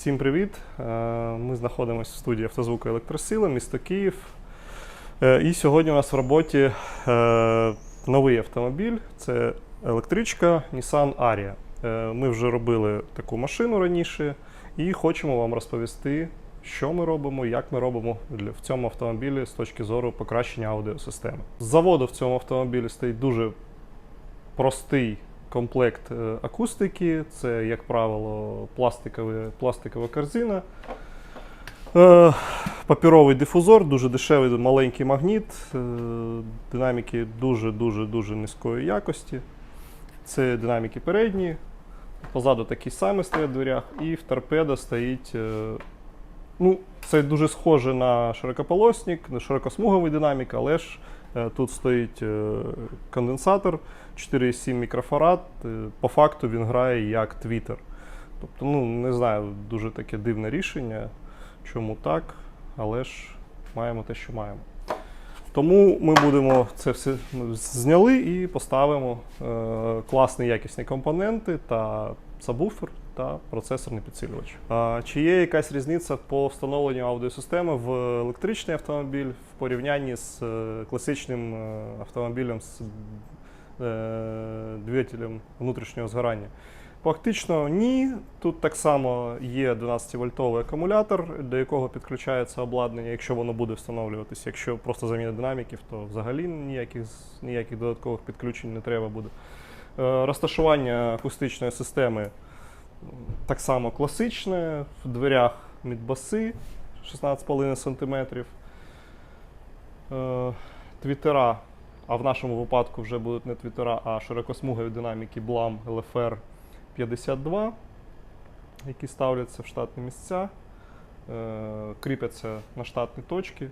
Всім привіт! Е, Ми знаходимося в студії автозвуку Електросила, місто Київ. Е, І сьогодні у нас в роботі е, новий автомобіль це електричка Nissan Aria. Ми вже робили таку машину раніше і хочемо вам розповісти, що ми робимо, як ми робимо в цьому автомобілі з точки зору покращення аудіосистеми. З заводу в цьому автомобілі стоїть дуже простий комплект е, акустики. Це, як правило, пластикові, пластикова корзина. Е, Папіровий дифузор, дуже дешевий, маленький магніт, е, динаміки дуже-дуже дуже низької якості. Це динаміки передні. Позаду такі самі стоять в дверях, і в торпедо стоїть. Ну, це дуже схоже на широкополосник, на широкосмуговий динамік, але ж е, тут стоїть е, конденсатор 4,7 мікрофарад. Е, По факту він грає як твіттер. Тобто, ну, не знаю, дуже таке дивне рішення, чому так, але ж маємо те, що маємо. Тому ми будемо це все зняли і поставимо е, класні якісні компоненти та сабвуфер та процесорний підсилювач. А, чи є якась різниця по встановленню аудіосистеми в електричний автомобіль в порівнянні з е, класичним е, автомобілем з е, двигателем внутрішнього згорання? Фактично ні. Тут так само є 12-вольтовий акумулятор, до якого підключається обладнання, якщо воно буде встановлюватися. Якщо просто заміна динаміків, то взагалі ніяких, ніяких додаткових підключень не треба буде. Розташування акустичної системи так само класичне. В дверях мідбаси 16,5 см. Е, Твітера, а в нашому випадку вже будуть не твітера, а широкосмугові динаміки BLAM LFR 52, які ставляться в штатні місця, е, кріпяться на штатні точки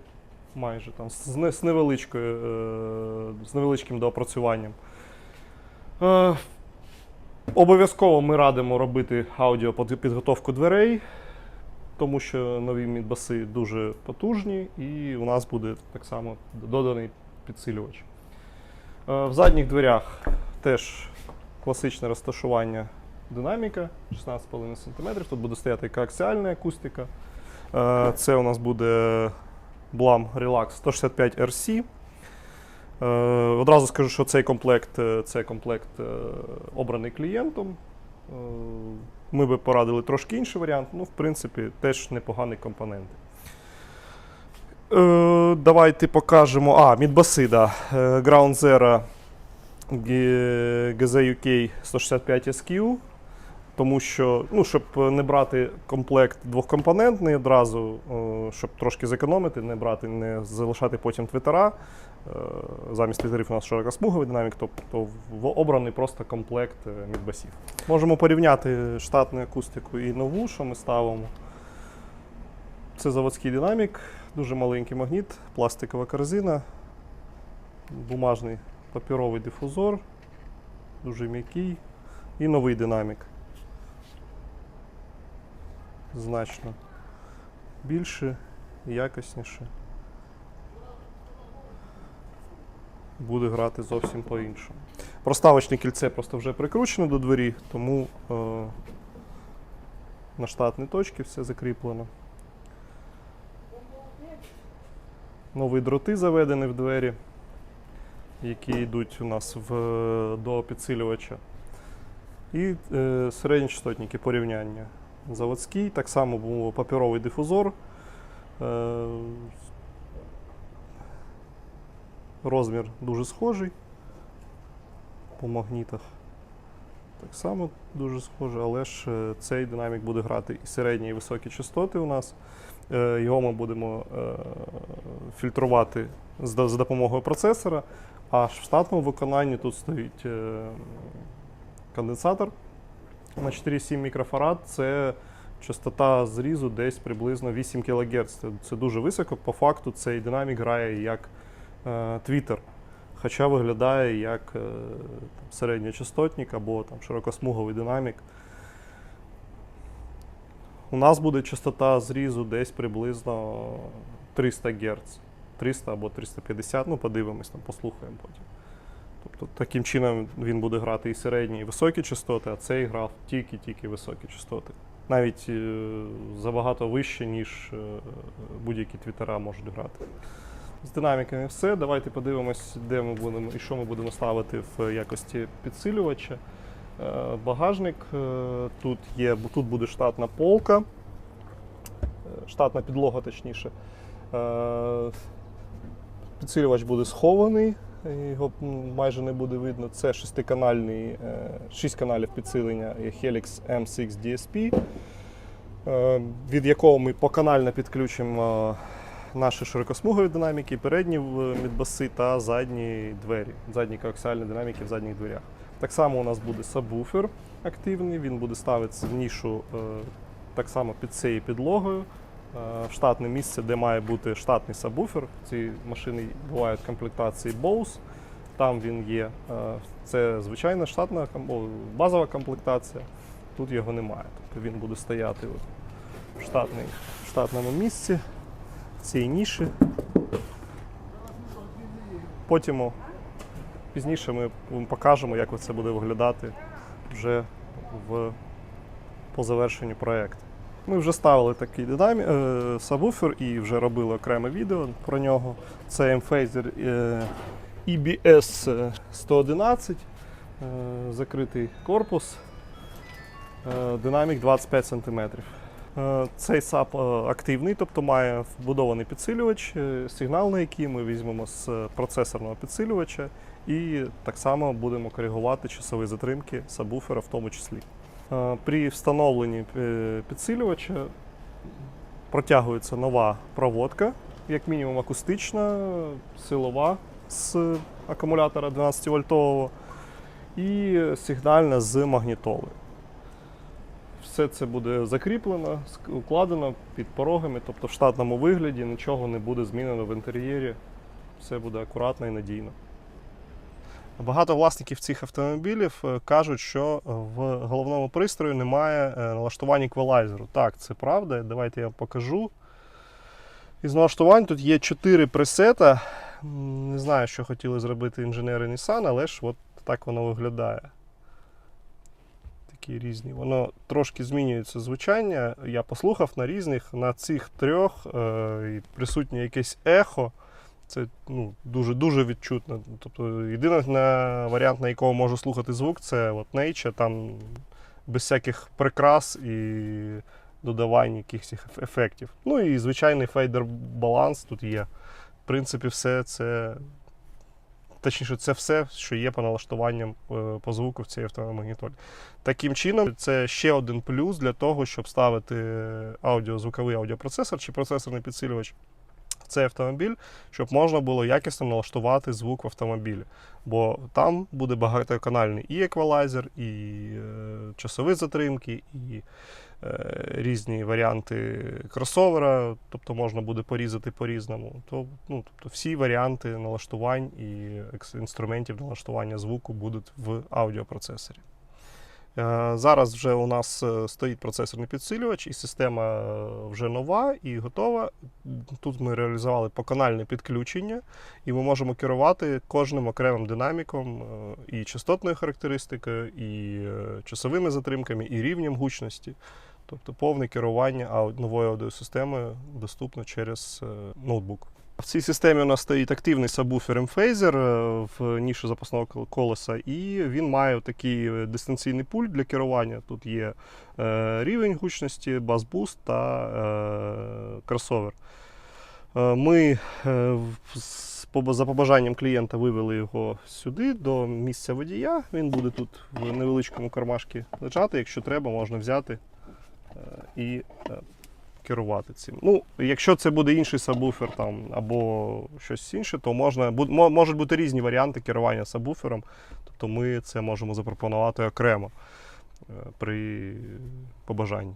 майже там з, невеличкою, е, з невеличким доопрацюванням. Обов'язково ми радимо робити аудіопідготовку дверей, тому що нові мідбаси дуже потужні, і у нас буде так само доданий підсилювач. Е, в задніх дверях теж класичне розташування динаміка 16,5 см. Тут буде стояти коаксіальна акустика. Е, Це у нас буде Blam Relax 165 RC. Е, Одразу скажу, що цей комплект е, це комплект е, обраний клієнтом. Ми би порадили трошки інший варіант, ну, в принципі, теж непоганий компонент. Е, Давайте покажемо. А, мідбаси, Ground Zero G- GZ UK 165 SQ. Тому що, ну, щоб не брати комплект двохкомпонентний одразу, щоб трошки зекономити, не брати, не залишати потім твітера. Е, Замість твітерів у нас широкосмуговий динамік, тобто обраний просто комплект е, мідбасів. Можемо порівняти штатну акустику і нову, що ми ставимо. Це заводський динамік, дуже маленький магніт, пластикова корзина, бумажний папіровий дифузор, дуже м'який і новий динамік. Значно більше, якісніше. Буде грати зовсім по-іншому. Проставочне кільце просто вже прикручено до двері, тому е, на штатні точки все закріплено. Нові дроти заведені в двері, які йдуть у нас в, до підсилювача. І е, середньочастотники порівняння. Заводський, так само був паперовий дифузор. Е, розмір дуже схожий по магнітах. Так само дуже схоже, але ж е, цей динамік буде грати і середні, і високі частоти у нас. Е, Його ми будемо е, фільтрувати за допомогою процесора. А в штатному виконанні тут стоїть конденсатор на 4,7 мікрофарад. Це частота зрізу десь приблизно 8 кГц. Це дуже високо. По факту цей динамік грає як е, твіттер, хоча виглядає як е, там, середньочастотник або там, широкосмуговий динамік. У нас буде частота зрізу десь приблизно 300 Гц. 300 або 350, ну подивимось, там, послухаємо потім. Тобто таким чином він буде грати і середні, і високі частоти, а цей грав тільки-тільки високі частоти. навіть е, забагато вище, ніж е, будь-які твіттера можуть грати. З динаміками все. Давайте подивимось, де ми будемо і що ми будемо ставити в якості підсилювача. Е, Багажник е, тут є, тут буде штатна полка, е, штатна підлога, точніше. Підсилювач буде схований, його майже не буде видно. Це шестиканальний, шість каналів підсилення Helix M6 DSP, від якого ми поканально підключимо наші широкосмугові динаміки, передні мідбаси та задні двері, задні коаксіальні динаміки в задніх дверях. Так само у нас буде сабвуфер активний, він буде ставитися в нішу е, так само під цією підлогою. е, В штатне місце, де має бути штатний сабвуфер. Ці машини бувають в комплектації Bose. Там він є. Е, Це звичайна штатна базова комплектація. Тут його немає. Тобто він буде стояти в штатному місці, цій ніші. Потім пізніше ми вам покажемо, як це буде виглядати вже в, по завершенню проєкту. Ми вже ставили такий динамі... е, сабвуфер і вже робили окреме відео про нього. Це Mphaser е, EBS 111, е, закритий корпус, е, динамік 25 см. Е, Цей САП е, активний, тобто має вбудований підсилювач, е, сигнал на який ми візьмемо з процесорного підсилювача, і так само будемо коригувати часові затримки сабвуфера в тому числі. При встановленні підсилювача протягується нова проводка, як мінімум акустична, силова з акумулятора 12 вольтового і сигнальна з магнітоли. Все це буде закріплено, укладено під порогами, тобто в штатному вигляді нічого не буде змінено в інтер'єрі. Все буде акуратно і надійно. Багато власників цих автомобілів е, кажуть, що в головному пристрої немає е, налаштувань еквалайзеру. Так, це правда. Давайте я вам покажу. Із налаштувань тут є 4 пресета. Не знаю, що хотіли зробити інженери Nissan, але ж от так воно виглядає. Такі різні. Воно трошки змінюється звучання. Я послухав на різних, на цих трьох е, присутнє якесь ехо. Це ну, дуже дуже відчутно. Тобто, єдиний варіант, на якого можу слухати звук, це от Nature, там без всяких прикрас і додавань якихось ефектів. Ну і звичайний фейдер баланс тут є. В принципі, все це. Точніше, це все, що є по налаштуванням е, по звуку в цій автомагнітолі. Таким чином, це ще один плюс для того, щоб ставити аудіозвуковий аудіопроцесор чи процесорний підсилювач цей автомобіль, щоб можна було якісно налаштувати звук в автомобілі. Бо там буде багатоканальний і еквалайзер, і е, часові затримки, і різні варіанти кросовера, тобто можна буде порізати по-різному. То, ну, тобто всі варіанти налаштувань і інструментів налаштування звуку будуть в аудіопроцесорі. Е, Зараз вже у нас е, стоїть процесорний підсилювач, і система е, вже нова і готова. Тут ми реалізували поканальне підключення, і ми можемо керувати кожним окремим динаміком е, і частотною характеристикою, і е, часовими затримками, і рівнем гучності. Тобто повне керування новою аудіосистемою доступно через е, ноутбук. В цій системі у нас стоїть активний сабвуфер Mphaser е, в ніші запасного колеса, і він має такий е, дистанційний пульт для керування. Тут є рівень гучності, бас-буст та кросовер. Ми за побажанням клієнта вивели його сюди, до місця водія. Він буде тут в невеличкому кармашці лежати. Якщо треба, можна взяти і е, керувати цим. Ну, якщо це буде інший сабвуфер там, або щось інше, то можна, можуть бути різні варіанти керування сабвуфером. Тобто ми це можемо запропонувати окремо е, при побажанні.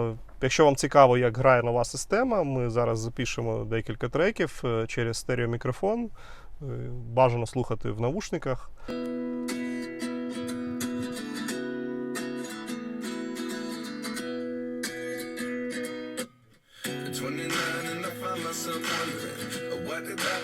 Е, Якщо вам цікаво, як грає нова система, ми зараз запишемо декілька треків через стереомікрофон. Бажано слухати в навушниках.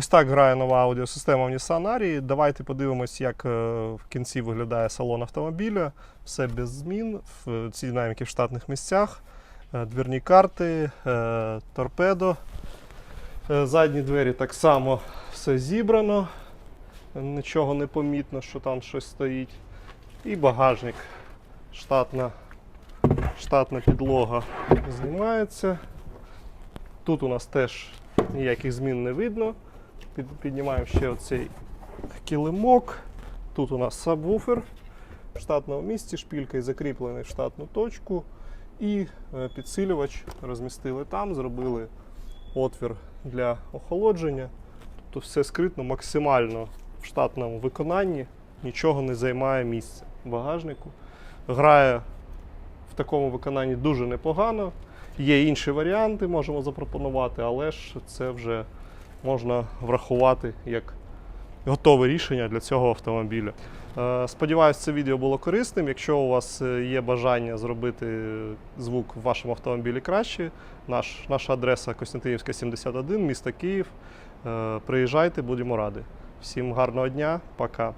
Ось так грає нова аудіосистема в Nissan Ari. Давайте подивимось, як е, в кінці виглядає салон автомобіля. Все без змін. В- Ці динаміки в штатних місцях, е, двірні карти, е, торпедо. Задні двері так само все зібрано. Нічого не помітно, що там щось стоїть. І багажник. Штатна, штатна підлога знімається. Тут у нас теж ніяких змін не видно. Під, піднімаємо ще оцей килимок. Тут у нас сабвуфер в штатному місці, шпількою закріплений в штатну точку. І е, підсилювач розмістили там, зробили отвір для охолодження. Тобто все скритно максимально в штатному виконанні, нічого не займає місця в багажнику. Грає в такому виконанні дуже непогано. Є інші варіанти, можемо запропонувати, але ж це вже можна врахувати як готове рішення для цього автомобіля. Е, Сподіваюсь, це відео було корисним. Якщо у вас е, є бажання зробити звук в вашому автомобілі краще, наш, наша адреса Костянтинівська, 71, місто Київ. Е, Приїжджайте, будемо раді. Всім гарного дня, пока.